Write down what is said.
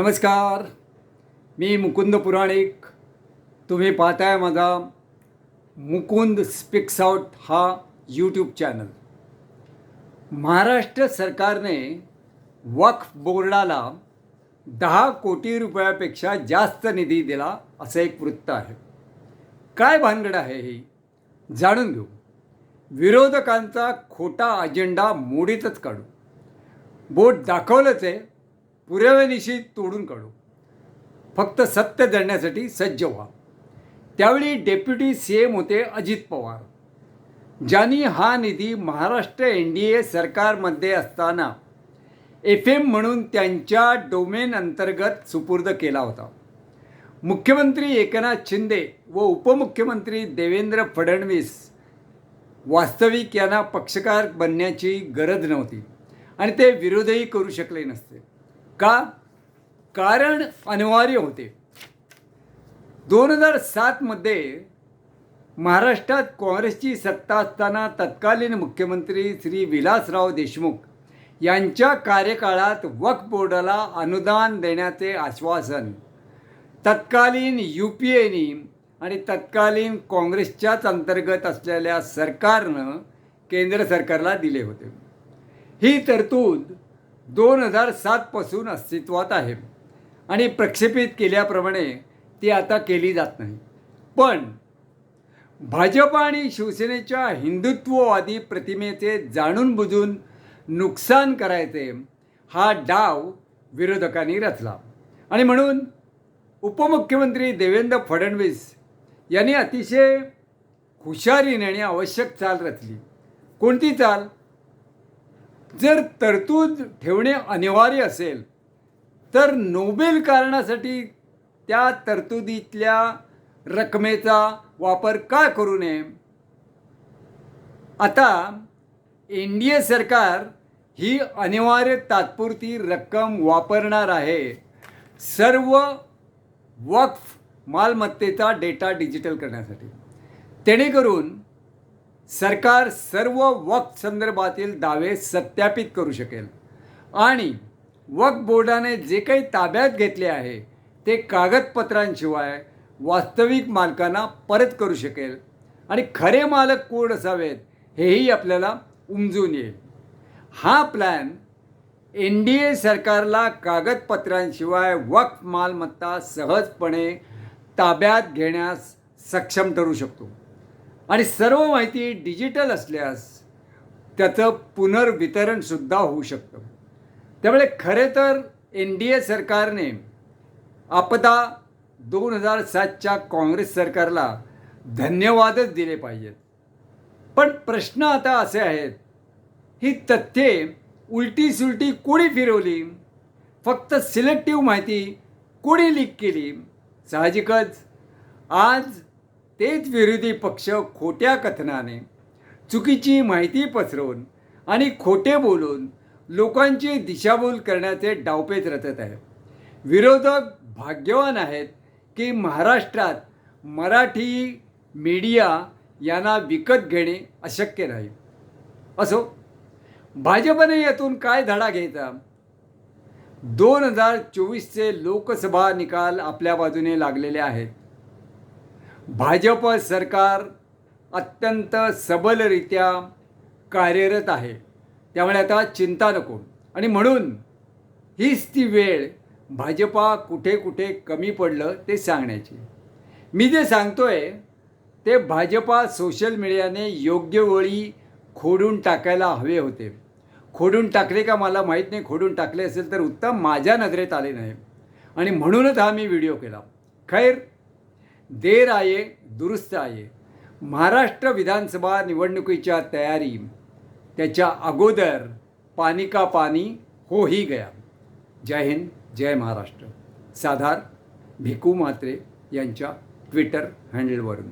नमस्कार. मी मुकुंद पुराणिक. तुम्ही पाहताय माझा मुकुंद स्पिक्स आउट हा यूट्यूब चॅनल महाराष्ट्र सरकारने वक्फ बोर्डाला दहा कोटी रुपयापेक्षा जास्त निधी दिला असं एक वृत्त आहे. काय भानगड आहे ही? जाणून घेऊ. विरोधकांचा खोटा अजेंडा मोडीतच काढू. बोट दाखवलंच आहे पुराव्यानिशी तोडून काढू. फक्त सत्य जळण्यासाठी सज्ज व्हा. त्यावेळी डेप्युटी सी एम होते अजित पवार. ज्यांनी हा निधी महाराष्ट्र एन डी ए सरकारमध्ये असताना एफ एम म्हणून त्यांच्या डोमेन अंतर्गत सुपूर्द केला होता. मुख्यमंत्री एकनाथ शिंदे व उपमुख्यमंत्री देवेंद्र फडणवीस वास्तविक यांना पक्षकार बनण्याची गरज नव्हती आणि ते विरोधही करू शकले नसते. का? कारण अनिवार्य होते. दोन हजार सातमध्ये महाराष्ट्रात काँग्रेसची सत्ता असताना तत्कालीन मुख्यमंत्री श्री विलासराव देशमुख यांच्या कार्यकाळात वक्फ बोर्डाला अनुदान देण्याचे आश्वासन तत्कालीन यू पी एनी आणि तत्कालीन काँग्रेसच्याच अंतर्गत असलेल्या सरकारनं केंद्र सरकारला दिले होते. ही तरतूद दोन हजार सातपासून अस्तित्वात आहे. आणि प्रक्षेपित केल्याप्रमाणे ती आता केली जात नाही. पण भाजप आणि शिवसेनेच्या हिंदुत्ववादी प्रतिमेचे जाणून बुजून नुकसान करायचे हा डाव विरोधकांनी रचला. आणि म्हणून उपमुख्यमंत्री देवेंद्र फडणवीस यांनी अतिशय हुशारीने आणि आवश्यक चाल रचली. कोणती चाल? जर तरतूद ठेवणे अनिवार्य असेल तर नोबेल कारणासाठी त्या तरतुदीतल्या रकमेचा वापर का करू नये? आता एन डी ए सरकार ही अनिवार्य तात्पुरती रक्कम वापरणार आहे. सर्व वक्फ मालमत्तेचा डेटा डिजिटल करण्यासाठी. जेणेकरून सरकार सर्व वक्फ संदर्भातील दावे सत्यापित करू शकेल. आणि वक्फ बोर्डाने जे काही ताब्यात घेतले आहे ते कागदपत्रांशिवाय वास्तविक मालकांना परत करू शकेल. आणि खरे मालक कोण असावेत हेही आपल्याला उमजून येईल. हा प्लॅन एन डी ए सरकारला कागदपत्रांशिवाय वक्फ मालमत्ता सहजपणे ताब्यात घेण्यास सक्षम ठरू शकतो. आणि सर्व माहिती डिजिटल असल्यास त्याचं पुनर्वितरणसुद्धा होऊ शकतं. त्यामुळे खरे तर एन डी ए सरकारने आपदा दोन हजार सातच्या काँग्रेस सरकारला धन्यवादच दिले पाहिजेत. पण प्रश्न आता असे आहेत ही तथ्ये उलटी सुलटी कोणी फिरवली? फक्त सिलेक्टिव्ह माहिती कोणी लीक केली? साहजिकच आज तेच विरोधी पक्ष खोट्या कथनाने चुकीची माहिती पसरवून आणि खोटे बोलून लोकांची दिशाभूल करण्याचे डावपेच रचत आहे विरोधक भाग्यवान आहेत की महाराष्ट्रात मराठी मीडिया यांना विकत घेणे अशक्य नाही. असो भाजपने यातून काय धडा घ्यायचा? दोन हजार चोवीसचे लोकसभा निकाल आपल्या बाजूने लागलेले आहेत. भाजप सरकार अत्यंत सबलरित्या कार्यरत आहे. त्यामुळे आता चिंता नको. आणि म्हणून हीच ती वेळ भाजपा कुठे कुठे कमी पडलं ते सांगण्याची. मी जे सांगतो आहे ते भाजपा सोशल मीडियाने योग्य वेळी खोडून टाकायला हवे होते. खोडून टाकले का मला माहीत नाही. खोडून टाकले असेल तर उत्तम. माझ्या नजरेत आले नाही. आणि म्हणूनच हा मी व्हिडिओ केला. खैर देर आहे दुरुस्त आहे महाराष्ट्र विधानसभा निवडणुकीच्या तयारी. त्याच्या अगोदर पाणी का पाणी हो ही गया. जय हिंद जय महाराष्ट्र. साधार भिकू म्हात्रे यांच्या ट्विटर हँडलवरून